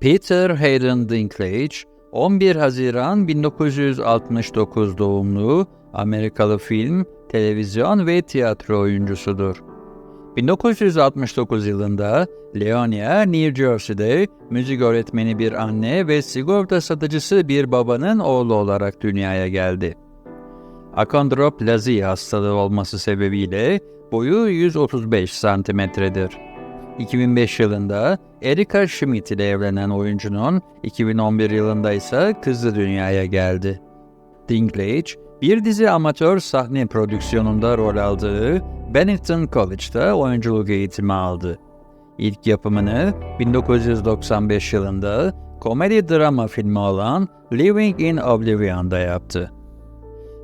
Peter Hayden Dinklage, 11 Haziran 1969 doğumlu Amerikalı film, televizyon ve tiyatro oyuncusudur. 1969 yılında Leonia, New Jersey'de müzik öğretmeni bir anne ve sigorta satıcısı bir babanın oğlu olarak dünyaya geldi. Akondroplazi hastalığı olması sebebiyle boyu 135 santimetredir. 2005 yılında Erika Schmidt ile evlenen oyuncunun 2011 yılında ise kızı dünyaya geldi. Dinklage, bir dizi amatör sahne prodüksiyonunda rol aldığı Bennington College'da oyunculuk eğitimi aldı. İlk yapımını 1995 yılında komedi drama filmi olan Living in Oblivion'da yaptı.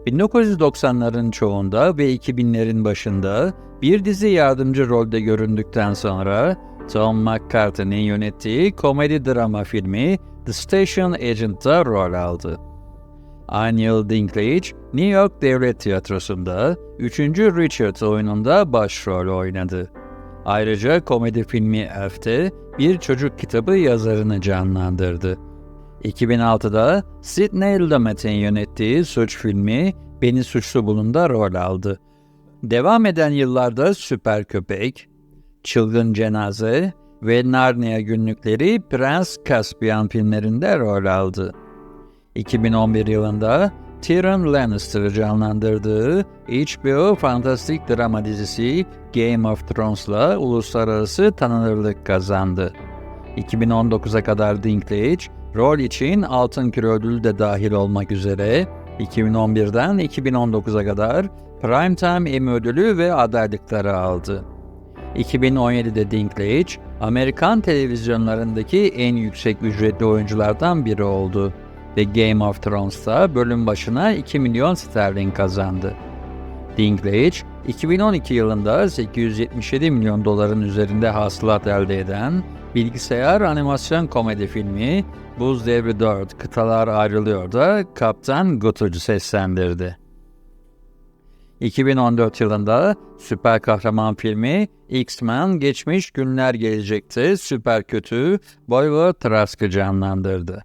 1990'ların çoğunda ve 2000'lerin başında bir dizi yardımcı rolde göründükten sonra Tom McCarthy'nin yönettiği komedi drama filmi The Station Agent'ta rol aldı. Aynı Dinklage, New York Devlet Tiyatrosu'nda 3. Richard oyununda başrol oynadı. Ayrıca komedi filmi Elf'te bir çocuk kitabı yazarını canlandırdı. 2006'da Sidney Lumet'in yönettiği suç filmi Beni Suçlu Bulun'da rol aldı. Devam eden yıllarda Süper Köpek, Çılgın Cenaze ve Narnia günlükleri Prens Caspian filmlerinde rol aldı. 2011 yılında Tyrion Lannister'ı canlandırdığı HBO fantastik drama dizisi Game of Thrones'la uluslararası tanınırlık kazandı. 2019'a kadar Dinklage, rol için Altın Küre ödülü de dahil olmak üzere 2011'den 2019'a kadar Primetime Emmy ödülü ve adaylıkları aldı. 2017'de Dinklage, Amerikan televizyonlarındaki en yüksek ücretli oyunculardan biri oldu ve Game of Thrones'ta bölüm başına 2 milyon sterlin kazandı. Dinklage, 2012 yılında 877 milyon doların üzerinde hasılat elde eden bilgisayar animasyon komedi filmi Buz Devri 4 Kıtalar Ayrılıyor da Kaptan Gutucu seslendirdi. 2014 yılında süper kahraman filmi X-Men Geçmiş Günler Gelecekte süper kötü Boyva Trask'ı canlandırdı.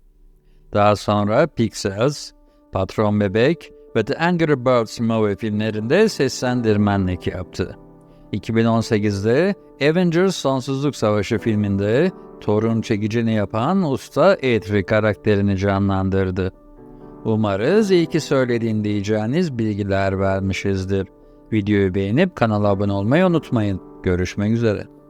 Daha sonra Pixels, Patron Bebek ve The Angry Birds Movie filmlerinde seslendirmenlik yaptı. 2018'de Avengers Sonsuzluk Savaşı filminde Thor'un çekicini yapan usta Eitri karakterini canlandırdı. Umarız iyi ki söylediğin diyeceğiniz bilgiler vermişizdir. Videoyu beğenip kanala abone olmayı unutmayın. Görüşmek üzere.